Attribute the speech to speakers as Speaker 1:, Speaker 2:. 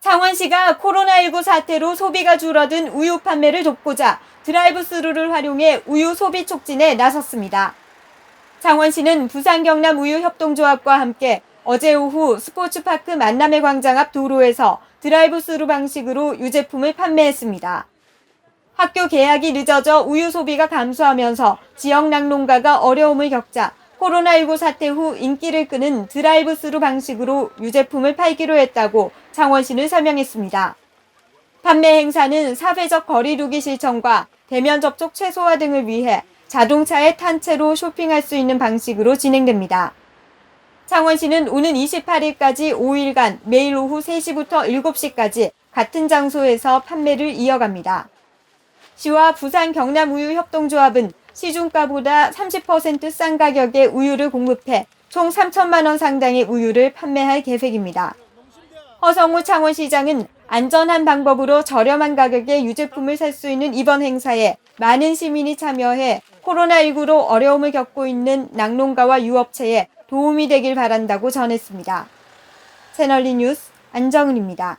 Speaker 1: 창원시가 코로나19 사태로 소비가 줄어든 우유 판매를 돕고자 드라이브 스루를 활용해 우유 소비 촉진에 나섰습니다. 창원시는 부산 경남 우유 협동조합과 함께 어제 오후 스포츠파크 만남의 광장 앞 도로에서 드라이브 스루 방식으로 유제품을 판매했습니다. 학교 개학이 늦어져 우유 소비가 감소하면서 지역 낙농가가 어려움을 겪자 코로나19 사태 후 인기를 끄는 드라이브 스루 방식으로 유제품을 팔기로 했다고 창원시는 설명했습니다. 판매 행사는 사회적 거리두기 실천과 대면 접촉 최소화 등을 위해 자동차에 탄 채로 쇼핑할 수 있는 방식으로 진행됩니다. 창원시는 오는 28일까지 5일간 매일 오후 3시부터 7시까지 같은 장소에서 판매를 이어갑니다. 시와 부산 경남 우유 협동조합은 시중가보다 30%싼 가격의 우유를 공급해 총 3천만 원 상당의 우유를 판매할 계획입니다. 허성우 창원시장은 안전한 방법으로 저렴한 가격의 유제품을 살 수 있는 이번 행사에 많은 시민이 참여해 코로나19로 어려움을 겪고 있는 낙농가와 유업체에 도움이 되길 바란다고 전했습니다. 채널리 뉴스 안정은입니다.